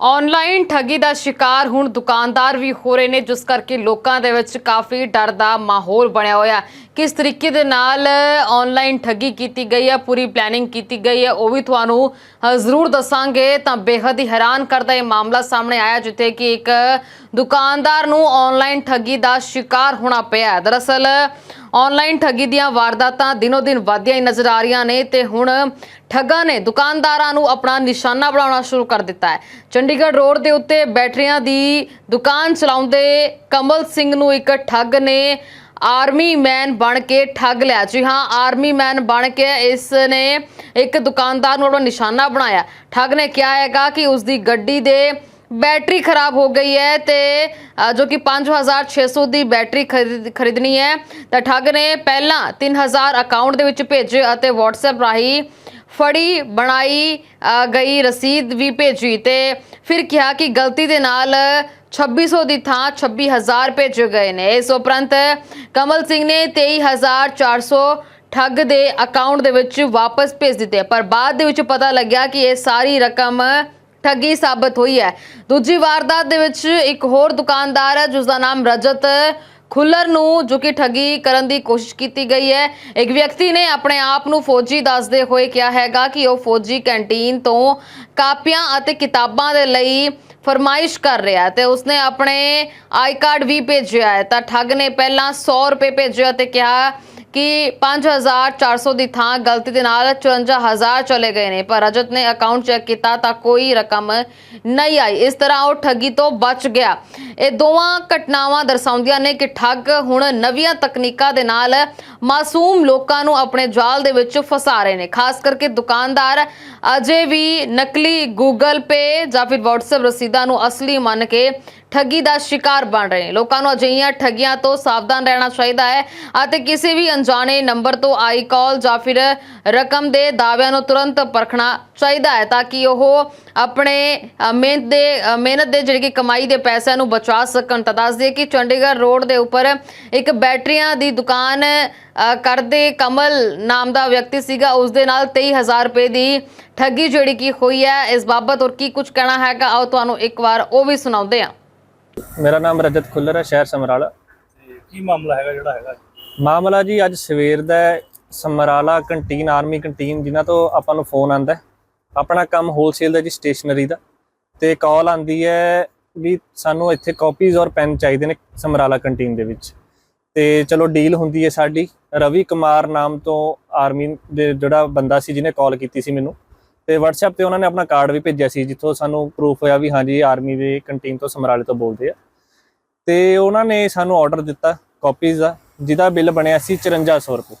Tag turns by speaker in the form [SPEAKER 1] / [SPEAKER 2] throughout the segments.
[SPEAKER 1] Online ਠੱਗੀ ਦਾ ਸ਼ਿਕਾਰ ਹੁਣ ਦੁਕਾਨਦਾਰ ਵੀ ਹੋ ਰਹੇ ਨੇ, ਜਿਸ ਕਰਕੇ ਲੋਕਾਂ ਦੇ ਵਿੱਚ ਕਾਫੀ ਡਰ ਦਾ ਮਾਹੌਲ ਬਣਿਆ ਹੋਇਆ ਕਿਸ ਤਰੀਕੇ ਦੇ ਨਾਲ ਆਨਲਾਈਨ ਠੱਗੀ ਕੀਤੀ ਗਈ ਹੈ, ਪੂਰੀ ਪਲੈਨਿੰਗ ਕੀਤੀ ਗਈ ਹੈ, ਉਹ ਵੀ ਤੁਹਾਨੂੰ ਜ਼ਰੂਰ ਦੱਸਾਂਗੇ। ਤਾਂ ਬੇਹੱਦ ਹੀ ਹੈਰਾਨ ਕਰਦਾ ਇਹ ਮਾਮਲਾ ਸਾਹਮਣੇ ਆਇਆ, ਜਿੱਥੇ ਕਿ ਇੱਕ ਦੁਕਾਨਦਾਰ ਨੂੰ ਆਨਲਾਈਨ ਠੱਗੀ ਦਾ ਸ਼ਿਕਾਰ ਹੋਣਾ ਪਿਆ ਦਰਅਸਲ ਆਨਲਾਈਨ ਠੱਗੀ ਦੀਆਂ ਵਾਰਦਾਤਾਂ ਦਿਨੋ ਦਿਨ ਵਧਦੀਆਂ ਹੀ ਨਜ਼ਰ ਆ ਰਹੀਆਂ ਨੇ ਤੇ ਹੁਣ ਠੱਗਾਂ ਨੇ ਦੁਕਾਨਦਾਰਾਂ ਨੂੰ ਆਪਣਾ ਨਿਸ਼ਾਨਾ ਬਣਾਉਣਾ ਸ਼ੁਰੂ ਕਰ ਦਿੱਤਾ ਹੈ। ਚੰਡੀਗੜ੍ਹ ਰੋਡ ਦੇ ਉੱਤੇ ਬੈਟਰੀਆਂ ਦੀ ਦੁਕਾਨ ਚਲਾਉਂਦੇ ਕਮਲ ਸਿੰਘ ਨੂੰ ਇੱਕ ਠੱਗ ਨੇ ਆਰਮੀ ਮੈਨ ਬਣ ਕੇ ਠੱਗ ਲਿਆ। ਜੀ ਹਾਂ, ਆਰਮੀ ਮੈਨ ਬਣ ਕੇ ਇਸ ਨੇ ਇੱਕ ਦੁਕਾਨਦਾਰ ਨੂੰ ਆਪਣਾ ਨਿਸ਼ਾਨਾ ਬਣਾਇਆ। ਠੱਗ ਨੇ ਕਿਹਾ ਹੈਗਾ ਕਿ ਉਸ ਦੀ ਗੱਡੀ ਦੇ ਬੈਟਰੀ ਖਰਾਬ ਹੋ ਗਈ ਹੈ ਤੇ ਜੋ ਕਿ 5600 ਦੀ ਬੈਟਰੀ ਖਰੀਦ- ਖਰੀਦਣੀ ਹੈ। ਤਾਂ ਠੱਗ ਨੇ ਪਹਿਲਾਂ 3000 ਅਕਾਊਂਟ ਦੇ ਵਿੱਚ ਭੇਜੇ ਅਤੇ WhatsApp ਰਾਹੀਂ ਫੜੀ, ਬਣਾਈ ਗਈ, ਰਸੀਦ ਵੀ ਭੇਜੀ ਤੇ ਫਿਰ ਕਿਹਾ ਕਿ ਗਲਤੀ ਦੇ ਨਾਲ 2600 ਦੀ ਥਾਂ 26000 ਭੇਜੇ ਗਏ ਨੇ। ਇਸ ਉਪਰੰਤ ਕਮਲ ਸਿੰਘ ਨੇ 23400 ਠੱਗ ਦੇ ਅਕਾਊਂਟ ਦੇ ਵਿੱਚ ਵਾਪਸ ਭੇਜ ਦਿੱਤੇ। ਪਰ ਬਾਅਦ ਦੇ ਵਿੱਚ ਪਤਾ ਲੱਗਿਆ ਕਿ ਇਹ ਸਾਰੀ ਰਕਮ ਠੱਗੀ ਸਾਬਤ ਹੋਈ ਹੈ। ਦੂਜੀ ਵਾਰਦਾਤ ਦੇ ਵਿੱਚ ਇੱਕ ਹੋਰ ਦੁਕਾਨਦਾਰ ਹੈ ਜਿਸ ਦਾ ਨਾਮ ਰਜਤ ਖੁੱਲਰ ਨੂੰ ਜੋ ਕਿ ਠੱਗੀ ਕਰਨ ਦੀ ਕੋਸ਼ਿਸ਼ ਕੀਤੀ ਗਈ ਹੈ। ਇੱਕ ਵਿਅਕਤੀ ਨੇ ਆਪਣੇ ਆਪ ਨੂੰ ਫੌਜੀ ਦੱਸਦੇ ਹੋਏ ਕਿਹਾ ਹੈਗਾ ਕਿ ਉਹ ਫੌਜੀ ਕੈਂਟੀਨ ਤੋਂ ਕਾਪੀਆਂ ਅਤੇ ਕਿਤਾਬਾਂ ਦੇ ਲਈ ਫਰਮਾਇਸ਼ ਕਰ ਰਿਹਾ ਹੈ ਤੇ ਉਸਨੇ ਆਪਣੇ ਆਈ ਕਾਰਡ ਵੀ ਭੇਜਿਆ ਹੈ। ਤਾਂ ਠੱਗ ਨੇ ਪਹਿਲਾਂ 100 ਰੁਪਏ ਭੇਜਿਆ ਤੇ ਕਿਹਾ ਕਿ 5400 ਦੀ ਥਾਂ ਗਲਤੀ ਦੇ ਨਾਲ 54000 ਚਲੇ ਗਏ ਨੇ, ਪਰ ਰਜਤ ਨੇ ਅਕਾਊਂਟ ਚੈੱਕ ਕੀਤਾ ਤਾਂ ਕੋਈ ਰਕਮ ਨਹੀਂ ਆਈ। ਇਸ ਤਰ੍ਹਾਂ ਉਹ ਠੱਗੀ ਤੋਂ ਬਚ ਗਿਆ। ਇਹ ਦੋਵਾਂ ਘਟਨਾਵਾਂ ਦਰਸਾਉਂਦੀਆਂ ਨੇ ਕਿ ਠੱਗ ਹੁਣ ਨਵੀਆਂ ਤਕਨੀਕਾਂ ਦੇ ਨਾਲ ਮਾਸੂਮ ਲੋਕਾਂ ਨੂੰ ਆਪਣੇ ਜਾਲ ਦੇ ਵਿੱਚ ਫਸਾ ਰਹੇ ਨੇ। ਖਾਸ ਕਰਕੇ ਦੁਕਾਨਦਾਰ ਅਜੇ ਵੀ ਨਕਲੀ ਗੂਗਲ ਪੇ ਜਾਂ ਫਿਰ WhatsApp ਰਸੀਦਾਂ ਨੂੰ ਅਸਲੀ ਮੰਨ ਕੇ ਠੱਗੀ ਦਾ ਸ਼ਿਕਾਰ ਬਣ ਰਹੇ ਨੇ। ਲੋਕਾਂ ਨੂੰ ਅਜਿਹੀਆਂ ਠੱਗੀਆਂ ਤੋਂ ਸਾਵਧਾਨ ਰਹਿਣਾ ਚਾਹੀਦਾ ਹੈ ਅਤੇ ਕਿਸੇ ਵੀ ਅਣਜਾਣੇ ਨੰਬਰ ਤੋਂ ਆਈ ਕਾਲ ਜਾਂ ਫਿਰ ਰਕਮ ਦੇ ਦਾਅਵਿਆਂ ਨੂੰ ਤੁਰੰਤ ਪਰਖਣਾ ਚਾਹੀਦਾ ਹੈ ਤਾਂ ਕਿ ਉਹ ਆਪਣੇ ਮਿਹਨਤ ਦੇ ਮਿਹਨਤ ਦੇ ਜਿਹੜੀ ਕਿ ਕਮਾਈ ਦੇ ਪੈਸਿਆਂ ਨੂੰ ਬਚਾ ਸਕਣ। ਤਾਂ ਦੱਸ ਦਈਏ ਕਿ ਚੰਡੀਗੜ੍ਹ ਰੋਡ ਦੇ ਉੱਪਰ ਇੱਕ ਬੈਟਰੀਆਂ ਦੀ ਦੁਕਾਨ ਕਰਦੇ ਕਮਲ ਨਾਮ ਦਾ ਵਿਅਕਤੀ ਸੀਗਾ। ਉਸ ਦੇ ਨਾਲ 23000 ਰੁਪਏ ਦੀ ਠੱਗੀ ਜਿਹੜੀ ਕਿ ਹੋਈ ਹੈ। ਇਸ ਬਾਬਤ ਔਰ ਕੀ ਕੁਝ ਕਹਿਣਾ ਹੈਗਾ, ਆਓ ਤੁਹਾਨੂੰ ਇੱਕ ਵਾਰ ਉਹ ਵੀ ਸੁਣਾਉਂਦੇ ਹਾਂ।
[SPEAKER 2] ਮੇਰਾ ਨਾਮ ਰਜਤ ਖੁੱਲਰ ਹੈ ਸ਼ਹਿਰ ਸਮਰਾਲਾ।
[SPEAKER 3] ਕੀ ਮਾਮਲਾ ਹੈਗਾ ਜਿਹੜਾ ਹੈਗਾ?
[SPEAKER 2] ਮਾਮਲਾ ਜੀ ਅੱਜ ਸਵੇਰ ਦਾ ਸਮਰਾਲਾ ਕੰਟੀਨ ਆਰਮੀ ਕੰਟੀਨ ਜਿਨ੍ਹਾਂ ਤੋਂ ਆਪਾਂ ਨੂੰ ਫੋਨ ਆਂਦਾ ਆਪਣਾ ਕੰਮ ਹੋਲਸੇਲ ਦਾ ਜੀ ਸਟੇਸ਼ਨਰੀ ਦਾ। ਤੇ ਕਾਲ ਆਂਦੀ ਹੈ ਵੀ ਸਾਨੂੰ ਇੱਥੇ ਕਾਪੀਜ਼ ਔਰ ਪੈਨ ਚਾਹੀਦੇ ਨੇ ਸਮਰਾਲਾ ਕੰਟੀਨ ਦੇ ਵਿੱਚ। ਤੇ ਚਲੋ ਡੀਲ ਹੁੰਦੀ ਹੈ ਸਾਡੀ। ਰਵੀ ਕੁਮਾਰ ਨਾਮ ਤੋਂ ਆਰਮੀ ਦੇ ਜਿਹੜਾ ਬੰਦਾ ਸੀ ਜਿਹਨੇ ਕਾਲ ਕੀਤੀ ਸੀ ਮੈਨੂੰ। ਤੇ WhatsApp ਤੇ ਉਹਨਾਂ ਨੇ ਆਪਣਾ ਕਾਰਡ ਵੀ ਭੇਜਿਆ ਸੀ, ਜਿੱਥੋਂ ਸਾਨੂੰ ਪ੍ਰੂਫ ਹੋਇਆ ਵੀ ਹਾਂਜੀ ਆਰਮੀ ਦੇ ਕੰਟੀਨ ਤੋਂ ਸਮਰਾਲੇ ਤੋਂ ਬੋਲਦੇ ਆ। ਤੇ ਉਹਨਾਂ ਨੇ ਸਾਨੂੰ ਆਰਡਰ ਦਿੱਤਾ ਕਾਪੀਜ਼ ਦਾ, ਜਿਹਦਾ ਬਿੱਲ ਬਣਿਆ ਸੀ 5400 ਰੁਪਏ।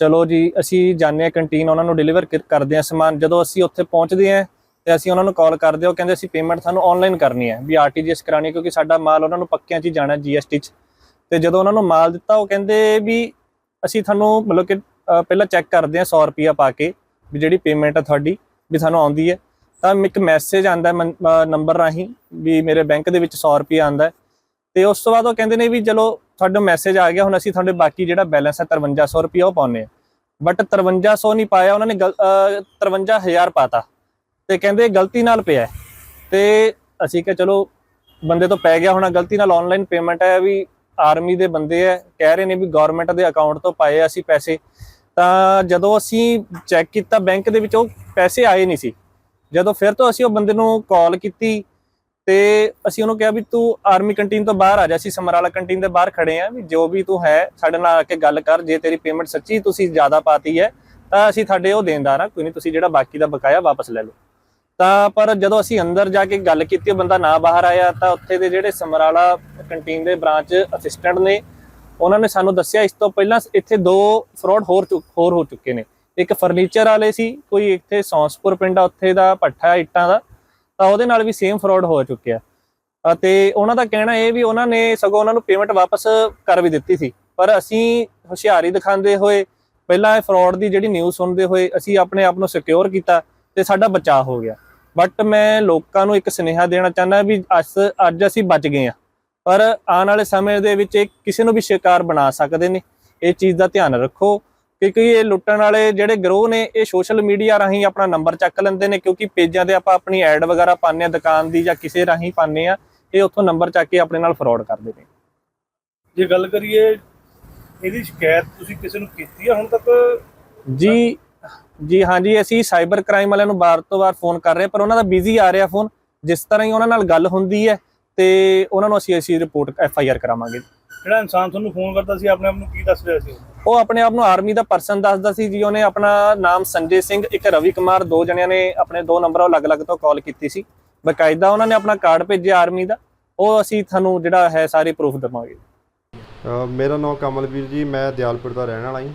[SPEAKER 2] ਚਲੋ ਜੀ, ਅਸੀਂ ਜਾਂਦੇ ਆ ਕੰਟੀਨ ਉਹਨਾਂ ਨੂੰ ਡਿਲੀਵਰ ਕਰਦੇ ਆ ਸਮਾਨ। ਜਦੋਂ ਅਸੀਂ ਉੱਥੇ ਪਹੁੰਚਦੇ ਆ ਤੇ ਅਸੀਂ ਉਹਨਾਂ ਨੂੰ ਕਾਲ ਕਰਦੇ ਹਾਂ, ਉਹ ਕਹਿੰਦੇ ਅਸੀਂ ਪੇਮੈਂਟ ਤੁਹਾਨੂੰ ਆਨਲਾਈਨ ਕਰਨੀ ਹੈ, ਵੀ ਆਰਟੀਜੀਐਸ ਕਰਾਣੀ ਹੈ, ਕਿਉਂਕਿ ਸਾਡਾ ਮਾਲ ਉਹਨਾਂ ਨੂੰ ਪੱਕਿਆਂ 'ਚ ਹੀ ਜਾਣਾ ਜੀਐਸਟੀ 'ਚ। ਤੇ ਜਦੋਂ ਉਹਨਾਂ ਨੂੰ ਮਾਲ ਦਿੱਤਾ, ਉਹ ਕਹਿੰਦੇ ਵੀ ਅਸੀਂ ਤੁਹਾਨੂੰ ਮਤਲਬ ਕਿ ਪਹਿਲਾਂ ਚੈੱਕ ਕਰਦੇ ਹਾਂ 100 ਰੁਪਿਆ ਪਾ ਕੇ ਵੀ ਜਿਹੜੀ ਪੇਮੈਂਟ ਆ ਤੁਹਾਡੀ, ਵੀ ਸਾਨੂੰ ਆਉਂਦੀ ਹੈ। ਤਾਂ ਇੱਕ ਮੈਸੇਜ ਆਂਦਾ ਨੰਬਰ ਰਾਹੀਂ ਵੀ ਮੇਰੇ ਬੈਂਕ ਦੇ ਵਿੱਚ 100 ਰੁਪਿਆ ਆਂਦਾ ਤੇ ਉਸ ਤੋਂ ਬਾਅਦ ਉਹ ਕਹਿੰਦੇ ਨੇ ਵੀ ਚਲੋ ਤੁਹਾਡਾ ਮੈਸੇਜ ਆ ਗਿਆ, ਹੁਣ ਅਸੀਂ ਤੁਹਾਡੇ ਬਾਕੀ ਜਿਹੜਾ ਬੈਲੈਂਸ ਹੈ 5300 ਰੁਪਿਆ ਉਹ ਪਾਉਨੇ ਆ ਬਟ 5300 ਨਹੀਂ ਪਾਇਆ, ਉਹਨਾਂ ਨੇ ਗਲ- ਅਹ 53000 ਪਾਤਾ। ਤੇ ਕਹਿੰਦੇ ਗਲਤੀ ਨਾਲ ਪਿਆ ਹੈ। ਤੇ ਅਸੀਂ ਕਿਹਾ ਚਲੋ ਬੰਦੇ ਤੋਂ ਪੈ ਗਿਆ ਹੋਣਾ, ਗਲਤੀ ਨਾਲ ਆਨਲਾਈਨ ਪੇਮੈਂਟ ਹੈ ਵੀ ਆਰਮੀ ਦੇ ਬੰਦੇ ਹੈ, ਕਹਿ ਰਹੇ ਨੇ ਵੀ ਗਵਰਨਮੈਂਟ ਦੇ ਅਕਾਊਂਟ ਤੋਂ ਪਾਏ ਅਸੀਂ ਪੈਸੇ। ਤਾਂ ਜਦੋਂ ਅਸੀਂ ਚੈੱਕ ਕੀਤਾ ਬੈਂਕ ਦੇ ਵਿੱਚ, ਉਹ ਪੈਸੇ ਆਏ ਨਹੀਂ ਸੀ। ਜਦੋਂ ਫਿਰ ਤੋਂ ਅਸੀਂ ਉਹ ਬੰਦੇ ਨੂੰ ਕਾਲ ਕੀਤੀ ਤੇ ਅਸੀਂ ਉਹਨੂੰ ਕਿਹਾ ਵੀ ਤੂੰ ਆਰਮੀ ਕੰਟੀਨ ਤੋਂ ਬਾਹਰ ਆ ਜਾ, ਅਸੀਂ ਸਮਰਾਲਾ ਕੰਟੀਨ ਦੇ ਬਾਹਰ ਖੜੇ ਆ ਵੀ ਜੋ ਵੀ ਤੂੰ ਹੈ, ਸਾਡੇ ਨਾਲ ਆ ਕੇ ਗੱਲ ਕਰ, ਜੇ ਤੇਰੀ ਪੇਮੈਂਟ ਸੱਚੀ ਤੁਸੀਂ ਜ਼ਿਆਦਾ ਪਾਤੀ ਹੈ, ਤਾਂ ਅਸੀਂ ਤੁਹਾਡੇ ਉਹ ਦੇਣਦਾਰ ਆ, ਕੋਈ ਨਹੀਂ ਤੁਸੀਂ ਜਿਹੜਾ ਬਾਕੀ ਦਾ ਬਕਾਇਆ ਵਾਪਸ ਲੈ ਲਓ। ਤਾਂ ਪਰ ਜਦੋਂ ਅਸੀਂ ਅੰਦਰ ਜਾ ਕੇ ਗੱਲ ਕੀਤੀ, ਉਹ ਬੰਦਾ ਨਾ ਬਾਹਰ ਆਇਆ, ਤਾਂ ਉੱਥੇ ਦੇ ਜਿਹੜੇ ਸਮਰਾਲਾ ਕੰਟੀਨ ਦੇ ਬ੍ਰਾਂਚ ਅਸਿਸਟੈਂਟ ਨੇ ਉਹਨਾਂ ਨੇ ਸਾਨੂੰ ਦੱਸਿਆ ਇਸ ਤੋਂ ਪਹਿਲਾਂ ਇੱਥੇ ਦੋ ਫਰਾਡ ਹੋਰ ਚੁ- ਹੋਰ ਹੋ ਚੁੱਕੇ ਨੇ। ਇੱਕ ਫਰਨੀਚਰ ਵਾਲੇ ਸੀ, ਕੋਈ ਇੱਥੇ ਸੌਂਸਪੁਰ ਪਿੰਡ ਆ, ਉੱਥੇ ਦਾ ਭੱਠਾ ਇੱਟਾਂ ਦਾ, ਤਾਂ ਉਹਦੇ ਨਾਲ ਵੀ ਸੇਮ ਫਰਾਡ ਹੋ ਚੁੱਕਿਆ। ਅਤੇ ਉਹਨਾਂ ਦਾ ਕਹਿਣਾ ਇਹ ਵੀ ਉਹਨਾਂ ਨੇ ਸਗੋਂ ਉਹਨਾਂ ਨੂੰ ਪੇਮੈਂਟ ਵਾਪਸ ਕਰ ਵੀ ਦਿੱਤੀ ਸੀ। ਪਰ ਅਸੀਂ ਹੁਸ਼ਿਆਰੀ ਦਿਖਾਉਂਦੇ ਹੋਏ, ਪਹਿਲਾਂ ਇਹ ਫਰਾਡ ਦੀ ਜਿਹੜੀ ਨਿਊਜ਼ ਸੁਣਦੇ ਹੋਏ ਅਸੀਂ ਆਪਣੇ ਆਪ ਨੂੰ ਸਿਕਿਉਰ ਕੀਤਾ ਤੇ ਸਾਡਾ ਬਚਾਅ ਹੋ ਗਿਆ। ਬਟ ਮੈਂ ਲੋਕਾਂ ਨੂੰ ਇੱਕ ਸੁਨੇਹਾ ਦੇਣਾ ਚਾਹੁੰਦਾ ਵੀ ਅਸ ਅੱਜ ਅਸੀਂ ਬਚ ਗਏ ਆ ਪਰ ਆਉਣ ਵਾਲੇ ਸਮੇਂ ਦੇ ਵਿੱਚ ਇਹ ਕਿਸੇ ਨੂੰ ਵੀ ਸ਼ਿਕਾਰ ਬਣਾ ਸਕਦੇ ਨੇ। ਇਹ ਚੀਜ਼ ਦਾ ਧਿਆਨ ਰੱਖੋ ਕਿਉਂਕਿ ਇਹ ਲੁੱਟਣ ਵਾਲੇ ਜਿਹੜੇ ਗਰੋਹ ਨੇ ਇਹ ਸੋਸ਼ਲ ਮੀਡੀਆ ਰਾਹੀਂ ਆਪਣਾ ਨੰਬਰ ਚੱਕ ਲੈਂਦੇ ਨੇ ਕਿਉਂਕਿ ਪੇਜਾਂ ਤੇ ਆਪਾਂ ਆਪਣੀ ਐਡ ਵਗੈਰਾ ਪਾਉਂਦੇ ਆ ਦੁਕਾਨ ਦੀ ਜਾਂ ਕਿਸੇ ਰਾਹੀਂ ਪਾਉਂਦੇ ਆ ਇਹ ਉੱਥੋਂ ਨੰਬਰ ਚੱਕ ਕੇ ਆਪਣੇ ਨਾਲ ਫਰਾਡ ਕਰਦੇ ਨੇ।
[SPEAKER 3] ਜੇ ਗੱਲ ਕਰੀਏ ਇਹਦੀ ਸ਼ਿਕਾਇਤ ਤੁਸੀਂ ਕਿਸੇ ਨੂੰ ਕੀਤੀ ਆ ਹੁਣ ਤੱਕ?
[SPEAKER 2] ਜੀ ਜੀ ਹਾਂਜੀ ਅਸੀਂ ਸਾਈਬਰ ਕ੍ਰਾਈਮ ਵਾਲਿਆਂ ਨੂੰ ਬਾਰ ਤੋਂ ਬਾਰ ਫੋਨ ਕਰ ਰਹੇ ਪਰ ਉਹਨਾਂ ਦਾ ਬਿਜ਼ੀ ਆ ਰਿਹਾ ਫੋਨ ਜਿਸ ਤਰ੍ਹਾਂ ਹੀ ਉਹਨਾਂ ਨਾਲ ਗੱਲ ਹੁੰਦੀ ਹੈ ਤੇ ਉਹਨਾਂ ਨੂੰ ਅਸੀਂ ਅਸੀਂ ਰਿਪੋਰਟ ਐਫ ਆਈ ਆਰ ਕਰਾਵਾਂਗੇ।
[SPEAKER 3] ਜਿਹੜਾ ਇਨਸਾਨ ਤੁਹਾਨੂੰ ਫੋਨ ਕਰਦਾ ਸੀ ਆਪਣੇ ਆਪ ਨੂੰ ਕੀ ਦੱਸ ਰਿਹਾ ਸੀ ਉਹ?
[SPEAKER 2] ਆਪਣੇ ਆਪ ਨੂੰ ਆਰਮੀ ਦਾ ਪਰਸਨ ਦੱਸਦਾ ਸੀ ਜੀ ਉਹਨੇ ਆਪਣਾ ਨਾਮ ਸੰਜੇ ਸਿੰਘ ਇੱਕ ਰਵੀ ਕੁਮਾਰ ਦੋ ਜਣਿਆਂ ਨੇ ਆਪਣੇ ਦੋ ਨੰਬਰ ਅਲੱਗ-ਅਲੱਗ ਤੋਂ ਕਾਲ ਕੀਤੀ ਸੀ। ਬਕਾਇਦਾ ਉਹਨਾਂ ਨੇ ਆਪਣਾ ਕਾਰਡ ਭੇਜਿਆ ਆਰਮੀ ਦਾ ਉਹ ਅਸੀਂ ਤੁਹਾਨੂੰ ਜਿਹੜਾ ਹੈ ਸਾਰੇ ਪ੍ਰੂਫ ਦੇਵਾਂਗੇ।
[SPEAKER 4] ਮੇਰਾ ਨਾਮ ਕਮਲਵੀਰ ਜੀ ਮੈਂ ਦਿਆਲਪੁਰ ਦਾ ਰਹਿਣ ਵਾਲਾ ਜੀ।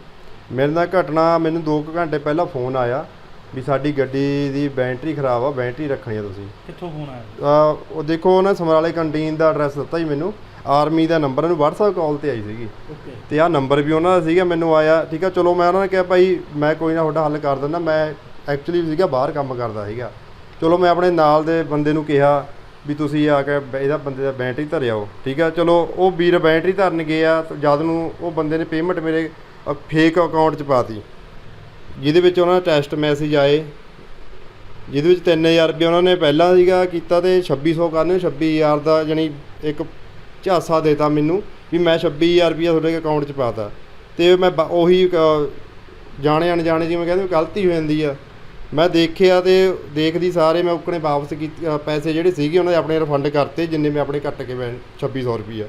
[SPEAKER 4] ਮੇਰੇ ਨਾਲ ਘਟਨਾ ਮੈਨੂੰ 2 ਘੰਟੇ ਪਹਿਲਾਂ ਫੋਨ ਆਇਆ। ਵੀ ਸਾਡੀ ਗੱਡੀ ਦੀ ਬੈਟਰੀ ਖਰਾਬ ਆ ਬੈਟਰੀ ਰੱਖਣੀ ਆ ਤੁਸੀਂ।
[SPEAKER 3] ਕਿੱਥੋਂ ਫੋਨ ਆਇਆ?
[SPEAKER 4] ਅ, ਉਹ ਦੇਖੋ ਉਹਨੇ ਸਮਰਾਲੇ ਕੰਟੀਨ ਦਾ ਐਡਰੈਸ ਦਿੱਤਾ ਜੀ ਮੈਨੂੰ। ਆਰਮੀ ਦਾ ਨੰਬਰ ਉਹਨੂੰ WhatsApp ਕਾਲ ਤੇ ਆਈ ਸੀਗੀ।
[SPEAKER 3] ਓਕੇ।
[SPEAKER 4] ਤੇ ਆਹ ਨੰਬਰ ਵੀ ਉਹਨਾਂ ਦਾ ਸੀਗਾ ਮੈਨੂੰ ਆਇਆ। ਠੀਕ ਆ ਚਲੋ ਮੈਂ ਉਹਨਾਂ ਨੇ ਕਿਹਾ ਭਾਈ ਮੈਂ ਕੋਈ ਨਾ ਤੁਹਾਡਾ ਹੱਲ ਕਰ ਦਿੰਦਾ। ਮੈਂ ਐਕਚੁਅਲੀ ਸੀਗਾ ਬਾਹਰ ਕੰਮ ਕਰਦਾ ਸੀਗਾ। ਚਲੋ ਮੈਂ ਆਪਣੇ ਨਾਲ ਦੇ ਬੰਦੇ ਨੂੰ ਕਿਹਾ ਵੀ ਤੁਸੀਂ ਆ ਕੇ ਇਹਦਾ ਬੰਦੇ ਦਾ ਬੈਟਰੀ ਧਰਿਆਓ ਠੀਕ ਆ ਚਲੋ ਉਹ ਵੀਰ ਬੈਟਰੀ ਧਰਨ ਗਏ ਆ। ਤੇ ਜਦ ਨੂੰ ਉਹ ਬੰਦੇ ਨੇ ਪੇਮੈਂਟ ਮੇਰੇ ਫੇਕ ਅਕਾਊਂਟ 'ਚ ਪਾਤੀ। ਜਿਹਦੇ ਵਿੱਚ ਉਹਨਾਂ ਦਾ ਟੈਸਟ ਮੈਸੇਜ ਆਏ ਜਿਹਦੇ ਵਿੱਚ 3000 ਰੁਪਏ ਉਹਨਾਂ ਨੇ ਪਹਿਲਾਂ ਸੀਗਾ ਕੀਤਾ ਤੇ 2600 ਕਰਨੇ 26000 ਦਾ ਜਾਨੀ ਇੱਕ ਝਾਸਾ ਦੇਤਾ ਮੈਨੂੰ ਵੀ ਮੈਂ 26000 ਰੁਪਏ ਤੁਹਾਡੇ ਅਕਾਊਂਟ 'ਚ ਪਾਤਾ। ਤੇ ਮੈਂ ਬ- ਉਹੀ ਅ, ਜਾਣੇ ਅਣਜਾਣੇ ਜਿਵੇਂ ਕਹਿੰਦੇ ਵੀ ਗਲਤੀ ਹੋ ਜਾਂਦੀ ਆ। ਮੈਂ ਦੇਖਿਆ ਤੇ ਦੇਖਦੀ ਸਾਰੇ ਮੈਂ ਉਕਣੇ ਵਾਪਸ ਕੀਤੀ ਪੈਸੇ ਜਿਹੜੇ ਸੀਗੇ ਉਹਨਾਂ ਦੇ ਆਪਣੇ ਰਿਫੰਡ ਕਰਤੇ ਜਿੰਨੇ ਮੈਂ ਆਪਣੇ ਕੱਟ ਕੇ ਮੈਂ 2600 ਰੁਪਈਆ।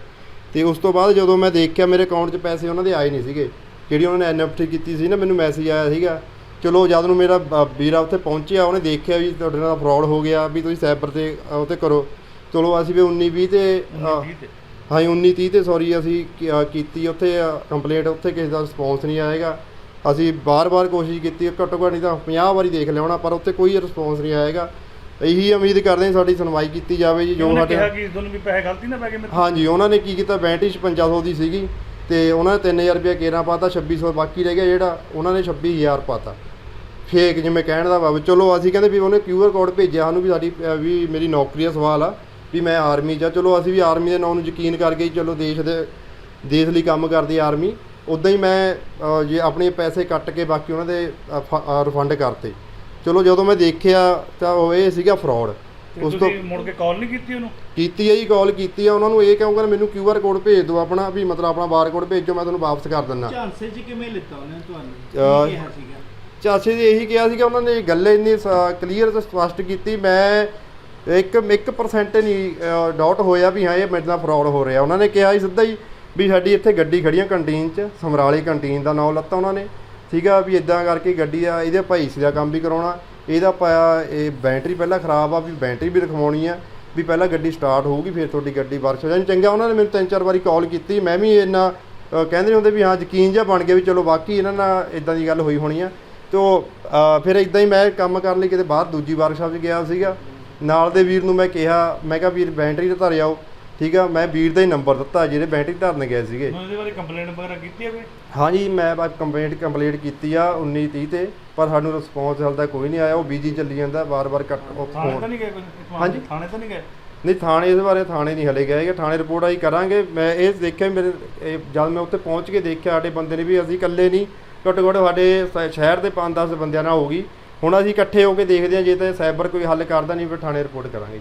[SPEAKER 4] ਤੇ ਉਸ ਤੋਂ ਬਾਅਦ ਜਦੋਂ ਮੈਂ ਦੇਖਿਆ ਮੇਰੇ ਅਕਾਊਂਟ 'ਚ ਪੈਸੇ ਉਹਨਾਂ ਦੇ ਆਏ ਨਹੀਂ ਸੀਗੇ ਜਿਹੜੀ ਉਹਨਾਂ ਨੇ ਐਨਐਫਟੀ ਕੀਤੀ ਸੀ ਨਾ ਮੈਨੂੰ ਮੈਸੇਜ ਆਇਆ ਸੀਗਾ ਚਲੋ ਜਦ ਨੂੰ ਮੇਰਾ ਵੀਰਾ ਉੱਥੇ ਪਹੁੰਚਿਆ ਉਹਨੇ ਦੇਖਿਆ ਵੀ ਤੁਹਾਡੇ ਨਾਲ ਫਰਾਡ ਹੋ ਗਿਆ ਵੀ ਤੁਸੀਂ ਸਾਈਬਰ ਤੇ ਉਹ ਤੇ ਕਰੋ। ਚਲੋ ਅਸੀਂ ਵੀ 19 20 ਤੇ ਹਾਂ 19 30 ਤੇ ਸੌਰੀ ਅਸੀਂ ਕੀਤੀ ਉੱਥੇ ਕੰਪਲੇਂਟ ਉੱਥੇ ਕਿਸੇ ਦਾ ਰਿਸਪੌਂਸ ਨਹੀਂ ਆਏਗਾ। ਅਸੀਂ ਬਾਰ-ਬਾਰ ਕੋਸ਼ਿਸ਼ ਕੀਤੀ ਘੱਟੋ ਘੱਟ ਨਹੀਂ ਤਾਂ 50 ਵਾਰੀ ਦੇਖ ਲਿਆ ਹੋਣਾ ਪਰ ਉੱਥੇ ਕੋਈ ਰਿਸਪੌਂਸ ਨਹੀਂ ਆਏਗਾ। ਇਹੀ ਉਮੀਦ ਕਰਦੇ ਹਾਂ ਸਾਡੀ ਸੁਣਵਾਈ ਕੀਤੀ ਜਾਵੇ ਜੀ ਜੋ ਸਾਡੇ
[SPEAKER 3] ਕਿਹਾ ਕਿ ਤੁਹਾਨੂੰ ਵੀ ਪੈਸੇ ਗਲਤੀ ਨਾ ਪੈ ਗਏ ਮੇਰੇ ਤੋਂ?
[SPEAKER 4] ਹਾਂਜੀ ਉਹਨਾਂ ਨੇ ਕੀ ਕੀਤਾ 65 5500 ਦੀ ਸੀਗੀ। ਤੇ ਉਹਨਾਂ ਨੇ 3000 ਰੁਪਏ ਕੇਰਾਂ ਪਾਤਾ 2600 ਬਾਕੀ ਰਹਿ ਗਿਆ ਜਿਹੜਾ, ਉਹਨਾਂ ਨੇ 26000 ਪਾਤਾ ਫੇਕ ਜਿਵੇਂ ਕਹਿਣ ਦਾ ਭਾਵ ਚਲੋ ਅਸੀਂ ਕਹਿੰਦੇ ਵੀ ਉਹਨੇ ਕਿਊਆਰ ਕੋਡ ਭੇਜਿਆ ਸਾਨੂੰ ਵੀ ਸਾਡੀ ਵੀ ਮੇਰੀ ਨੌਕਰੀ ਦਾ ਸਵਾਲ ਆ, ਵੀ ਮੈਂ ਆਰਮੀ ਜਾਂ ਚਲੋ ਅਸੀਂ ਵੀ ਆਰਮੀ ਦੇ ਨਾਂ ਨੂੰ ਯਕੀਨ ਕਰਕੇ ਚਲੋ ਦੇਸ਼ ਦੇ, ਦੇਸ਼ ਲਈ ਕੰਮ ਕਰਦੀ ਆਰਮੀ ਉਦਾਂ ਹੀ ਮੈਂ ਜੇ ਆਪਣੇ ਪੈਸੇ ਕੱਟ ਕੇ ਬਾਕੀ ਉਹਨਾਂ ਦੇ ਰਿਫੰਡ ਕਰਤੇ। ਚਲੋ ਜਦੋਂ ਮੈਂ ਦੇਖਿਆ ਤਾਂ ਉਹ ਇਹ ਸੀਗਾ ਫਰਾਡ ਉਸ ਤੋਂ
[SPEAKER 3] ਤੁਸੀਂ ਮੁੜ ਕੇ ਕਾਲ ਨਹੀਂ ਕੀਤੀ ਉਹਨੂੰ?
[SPEAKER 4] ਕੀਤੀ ਹੈ ਜੀ ਕਾਲ ਕੀਤੀ ਆ ਉਹਨਾਂ ਨੂੰ ਇਹ ਕਹੂੰਗਾ ਮੈਨੂੰ ਕਿਊਆਰ ਕੋਡ ਭੇਜ ਦਿਓ ਆਪਣਾ ਵੀ ਮਤਲਬ ਆਪਣਾ ਬਾਰਕੋਡ ਭੇਜੋ ਮੈਂ ਤੁਹਾਨੂੰ ਵਾਪਸ ਕਰ ਦਿੰਦਾ।
[SPEAKER 5] ਝਾਂਸੇ 'ਚ ਕਿਵੇਂ ਲਿੱਤਾ ਉਹਨੇ ਤੁਹਾਨੂੰ? ਕੀ ਕਿਹਾ ਸੀਗਾ?
[SPEAKER 4] ਚਾਚੇ ਜੀ ਇਹੀ ਕਿਹਾ ਸੀਗਾ ਉਹਨਾਂ ਨੇ ਗੱਲ ਇੰਨੀ ਕਲੀਅਰ ਤੇ ਸਪਸ਼ਟ ਕੀਤੀ। ਮੈਂ ਇੱਕ 1% ਨਹੀਂ ਡਾਊਟ ਹੋਇਆ ਵੀ ਹਾਂ ਇਹ ਮੇਰੇ ਨਾਲ ਫਰਾਡ ਹੋ ਰਿਹਾ। ਉਹਨਾਂ ਨੇ ਕਿਹਾ ਸੀ ਸਿੱਧਾ ਹੀ ਵੀ ਸਾਡੀ ਇੱਥੇ ਗੱਡੀ ਖੜੀਆਂ ਕੰਟੀਨ 'ਚ ਸਮਰਾਲੇ ਕੰਟੀਨ ਦਾ ਨਾਮ ਲੱਤਾ ਉਹਨਾਂ ਨੇ। ਠੀਕਾ ਵੀ ਇਦਾਂ ਕਰਕੇ ਗੱਡੀ ਆ ਇਹਦੇ ਭਾਈ ਸੀ ਦਾ ਕੰਮ ਵੀ ਕਰਾਉਣਾ। ਇਹਦਾ ਪਾਇਆ ਇਹ ਬੈਟਰੀ ਪਹਿਲਾਂ ਖਰਾਬ ਆ ਵੀ ਬੈਟਰੀ ਵੀ ਰਖਵਾਉਣੀ ਆ ਵੀ ਪਹਿਲਾਂ ਗੱਡੀ ਸਟਾਰਟ ਹੋਊਗੀ ਫਿਰ ਤੁਹਾਡੀ ਗੱਡੀ ਵਰਕਸ਼ਾਪ ਜਾਣੀ। ਚੰਗਾ ਉਹਨਾਂ ਨੇ ਮੈਨੂੰ ਤਿੰਨ ਚਾਰ ਵਾਰੀ ਕਾਲ ਕੀਤੀ ਮੈਂ ਵੀ ਇੰਨਾ ਕਹਿੰਦੇ ਹੁੰਦੇ ਵੀ ਹਾਂ ਯਕੀਨ ਜਿਹਾ ਬਣ ਗਿਆ ਵੀ ਚਲੋ ਬਾਕੀ ਇਹਨਾਂ ਨਾਲ ਇਦਾਂ ਦੀ ਗੱਲ ਹੋਈ ਹੋਣੀ ਆ। ਤੋ ਅ, ਫਿਰ ਇਦਾਂ ਹੀ ਮੈਂ ਕੰਮ ਕਰਨ ਲਈ ਕਿਤੇ ਬਾਹਰ ਦੂਜੀ ਵਰਕਸ਼ਾਪ 'ਚ ਗਿਆ ਸੀਗਾ। ਨਾਲ ਦੇ ਵੀਰ ਨੂੰ ਮੈਂ ਕਿਹਾ ਮੈਂ ਕਿਹਾ ਵੀਰ ਬੈਟਰੀ ਤੇ ਧਰ ਆਓ। ਠੀਕ ਆ ਮੈਂ ਵੀਰ ਦਾ ਹੀ ਨੰਬਰ ਦਿੱਤਾ ਜਿਹੜੇ ਬੈਟਰੀ ਧਰਨ ਗਏ ਸੀਗੇ।
[SPEAKER 3] ਹੁਣ ਇਹਦੇ ਬਾਰੇ ਕੰਪਲੇਂਟ ਵਗੈਰਾ ਕੀਤੀ ਹੈ ਕੋਈ?
[SPEAKER 4] ਹਾਂਜੀ ਮੈਂ ਬਸ ਕੰਪਲੇਂਟ ਕੰਪਲੀਟ ਕੀਤੀ ਆ 19 30 ਤੇ ਪਰ ਸਾਨੂੰ ਰਿਸਪੌਂਸ ਹਾਲ ਤੱਕ ਕੋਈ ਨਹੀਂ ਆਇਆ ਉਹ ਬੀਜੀ ਚੱਲੀ ਜਾਂਦਾ ਵਾਰ-ਵਾਰ ਕੱਟ ਉਹ
[SPEAKER 3] ਥਾਣੇ ਤਾਂ
[SPEAKER 4] ਫੋਨ
[SPEAKER 3] ਨਹੀਂ ਗਏ ਕੋਈ?
[SPEAKER 4] ਹਾਂਜੀ।
[SPEAKER 3] ਥਾਣੇ ਤਾਂ ਨਹੀਂ ਗਏ?
[SPEAKER 4] ਨਹੀਂ ਥਾਣੇ ਇਸ ਬਾਰੇ ਥਾਣੇ ਨਹੀਂ ਹਲੇ ਗਏ ਕਿ ਥਾਣੇ ਰਿਪੋਰਟ ਆਈ ਕਰਾਂਗੇ। ਮੈਂ ਇਹ ਦੇਖਿਆ ਮੇਰੇ ਇਹ ਜਦ ਮੈਂ ਉੱਥੇ ਪਹੁੰਚ ਕੇ ਦੇਖਿਆ ਸਾਡੇ ਬੰਦੇ ਨੇ ਵੀ ਅਸੀਂ ਇਕੱਲੇ ਨਹੀਂ ਘੱਟੋ ਘੱਟ ਸਾਡੇ ਸ- ਸ਼ਹਿਰ ਦੇ 5-10 ਬੰਦਿਆਂ ਨਾਲ ਹੋ ਗਈ। ਹੁਣ ਅਸੀਂ ਇਕੱਠੇ ਹੋ ਕੇ ਦੇਖਦੇ ਹਾਂ ਜੇ ਤਾਂ ਸਾਈਬਰ ਕੋਈ ਹੱਲ ਕਰਦਾ ਨਹੀਂ ਫਿਰ ਥਾਣੇ ਰਿਪੋਰਟ ਕਰਾਂਗੇ